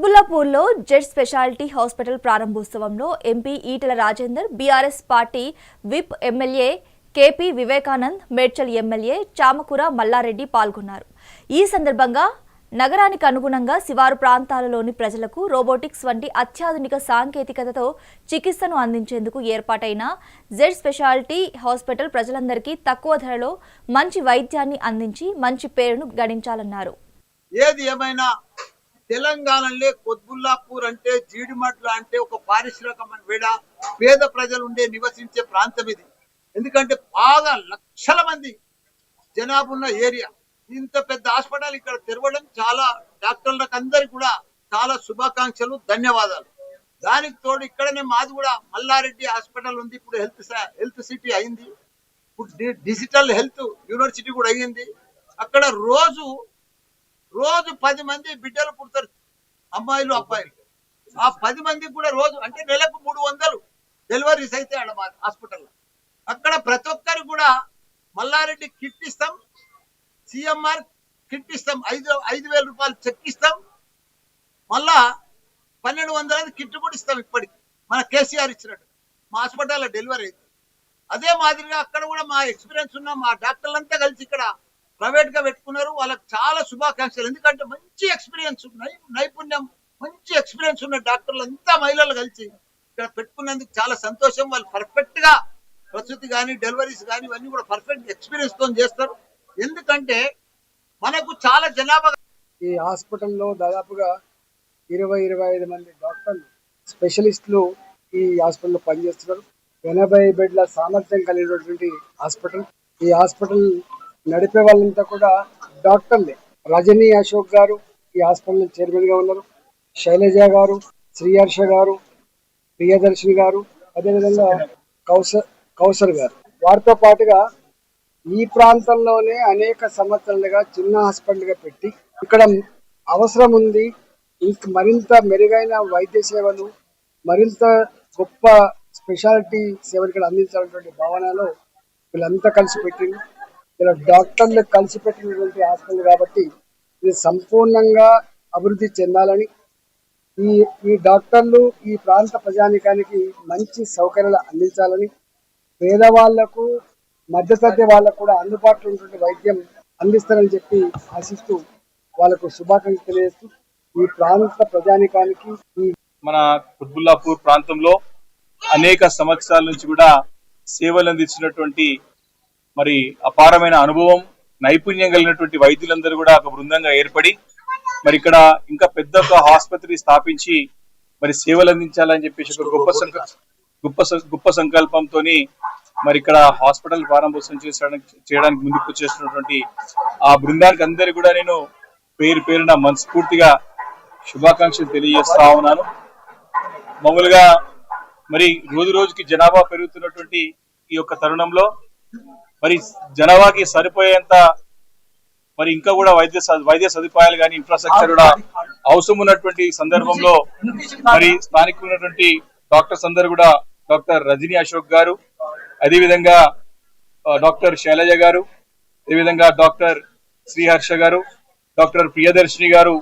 కుత్బుల్లాపూర్లో Z speciality hospital ప్రారంభోత్సవంలో MP Etela Rajender BRS party whip MLA KP Vivekanand Medchal MLA Chamakura Mallareddy పాల్గొన్నారు. ఈ సందర్భంగా నగరానికి అనుగుణంగా శివారు ప్రాంతాలలోని ప్రజలకు రోబోటిక్స్ వంటి అత్యాధునిక సాంకేతికతతో చికిత్సను అందించేందుకు ఏర్పాటైన జెడ్ స్పెషాలిటీ హాస్పిటల్ ప్రజలందరికీ తక్కువ ధరలో మంచి వైద్యాన్ని అందించి మంచి పేరును గడించాలన్నారు. ఏది ఏమైనా తెలంగాణలో కొద్బుల్లాపూర్ అంటే జీడిమట్ల అంటే ఒక పారిశ్రామికమైన వేడ. పేద ప్రజలు ఉండే నివసించే ప్రాంతం ఇది. ఎందుకంటే బాగా లక్షల మంది జనాభా ఉన్న ఏరియా. ఇంత పెద్ద హాస్పిటల్ ఇక్కడ తెరవడం చాలా డాక్టర్లకు అందరికి కూడా చాలా శుభాకాంక్షలు ధన్యవాదాలు. దానికి తోడు ఇక్కడనే మాది కూడా మల్లారెడ్డి హాస్పిటల్ ఉంది. ఇప్పుడు హెల్త్ హెల్త్ సిటీ అయింది. ఇప్పుడు డిజిటల్ హెల్త్ యూనివర్సిటీ కూడా అయ్యింది అక్కడ రోజు రోజు పది మంది బిడ్డలు పుడతారు. అమ్మాయిలు అబ్బాయిలు. ఆ పది మందికి కూడా రోజు అంటే నెలకు మూడు వందలు డెలివరీస్ అయితే ఆడ హాస్పిటల్లో. అక్కడ ప్రతి ఒక్కరు కూడా మల్లారెడ్డి కిట్ ఇస్తాం సిఎంఆర్ కిట్ ఇస్తాం ఐదు ఐదు వేల రూపాయలు చెక్ ఇస్తాం. మళ్ళా పన్నెండు వందల కిట్ కూడా ఇస్తాం ఇప్పటికి. మన కేసీఆర్ ఇచ్చినట్టు. మా హాస్పిటల్లో డెలివరీ అయితే అదే మాదిరిగా అక్కడ కూడా మా ఎక్స్పీరియన్స్ ఉన్న మా డాక్టర్లంతా కలిసి ఇక్కడ ప్రైవేట్గా పెట్టుకున్నారు. వాళ్ళకి చాలా శుభాకాంక్షలు. ఎందుకంటే మంచి ఎక్స్పీరియన్స్ నైపుణ్యం మంచి ఎక్స్పీరియన్స్ ఉన్న డాక్టర్లు అంతా మహిళలు కలిసి ఇక్కడ పెట్టుకున్నందుకు చాలా సంతోషం. వాళ్ళు పర్ఫెక్ట్గా ప్రసూతి కానీ డెలివరీస్ కానీ ఇవన్నీ కూడా పర్ఫెక్ట్ ఎక్స్పీరియన్స్తో చేస్తారు. ఎందుకంటే మనకు చాలా జనాభా ఈ హాస్పిటల్లో దాదాపుగా ఇరవై ఇరవై ఐదు మంది డాక్టర్లు స్పెషలిస్టులు ఈ హాస్పిటల్లో పనిచేస్తున్నారు. ఎనభై బెడ్ల సామర్థ్యం కలిగినటువంటి హాస్పిటల్. ఈ హాస్పిటల్ నడిపే వాళ్ళంతా కూడా డాక్టర్లే. రజనీ అశోక్ గారు ఈ హాస్పిటల్ చైర్మన్గా ఉన్నారు. శైలజ గారు శ్రీహర్ష గారు ప్రియదర్శిని గారు అదేవిధంగా కౌసర్ కౌసర్ గారు. వారితో పాటుగా ఈ ప్రాంతంలోనే అనేక సంవత్సరాలుగా చిన్న హాస్పిటల్గా పెట్టి ఇక్కడ అవసరం ఉంది. ఇంక మరింత మెరుగైన వైద్య సేవలు మరింత గొప్ప స్పెషాలిటీ సేవలు ఇక్కడ అందించాలన్నటువంటి భావనలో వీళ్ళంతా కలిసి పెట్టింది ఇలా డాక్టర్లు కలిసి పెట్టినటువంటి హాస్పిటల్ కాబట్టి ఇది సంపూర్ణంగా అభివృద్ధి చెందాలని ఈ ఈ డాక్టర్లు ఈ ప్రాంత ప్రజానికానికి మంచి సౌకర్యాలు అందించాలని పేదవాళ్ళకు మధ్యతరగతి వాళ్ళకు కూడా అందుబాటులో ఉన్నటువంటి వైద్యం అందిస్తారని చెప్పి ఆశిస్తూ వాళ్ళకు శుభాకాంక్షలు తెలియజేస్తూ ఈ ప్రాంత ప్రజానికానికి మన కుత్బుల్లాపూర్ ప్రాంతంలో అనేక సంవత్సరాల నుంచి కూడా సేవలు అందించినటువంటి మరి అపారమైన అనుభవం నైపుణ్యం కలిగినటువంటి వైద్యులందరూ కూడా ఒక బృందంగా ఏర్పడి మరి ఇక్కడ ఇంకా పెద్ద ఒక ఆసుపత్రి స్థాపించి మరి సేవలు అందించాలని చెప్పేసి ఒక గొప్ప గొప్ప గొప్ప సంకల్పంతో మరి ఇక్కడ హాస్పిటల్ ప్రారంభోత్సవం చేసడానికి చేయడానికి ముందుకు వచ్చేసినటువంటి ఆ బృందానికి అందరికీ కూడా నేను పేరు పేరున మనస్ఫూర్తిగా శుభాకాంక్షలు తెలియజేస్తా ఉన్నాను. మామూలుగా మరి రోజు రోజుకి జనాభా పెరుగుతున్నటువంటి ఈ యొక్క తరుణంలో మరి జనాభాకి సరిపోయేంత మరి ఇంకా కూడా వైద్య స- వైద్య సదుపాయాలు కానీ ఇన్ఫ్రాస్ట్రక్చర్ కూడా అవసరం ఉన్నటువంటి సందర్భంలో మరి స్థానికమైనటువంటి డాక్టర్స్ అందరు కూడా డాక్టర్ రజనీ అశోక్ గారు అదేవిధంగా డాక్టర్ శైలజ గారు అదేవిధంగా డాక్టర్ శ్రీహర్ష గారు డాక్టర్ ప్రియదర్శిని గారు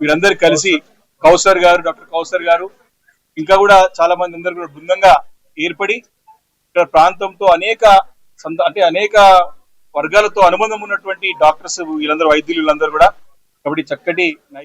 వీరందరు కలిసి కౌసర్ గారు డాక్టర్ కౌసర్ గారు ఇంకా కూడా చాలా మంది అందరు కూడా బృందంగా ఏర్పడి ప్రాంతంతో అనేక అంటే అనేక వర్గాలతో అనుబంధం ఉన్నటువంటి డాక్టర్స్ వీళ్ళందరూ వైద్యులు వీళ్ళందరూ కూడా. కాబట్టి చక్కటి నై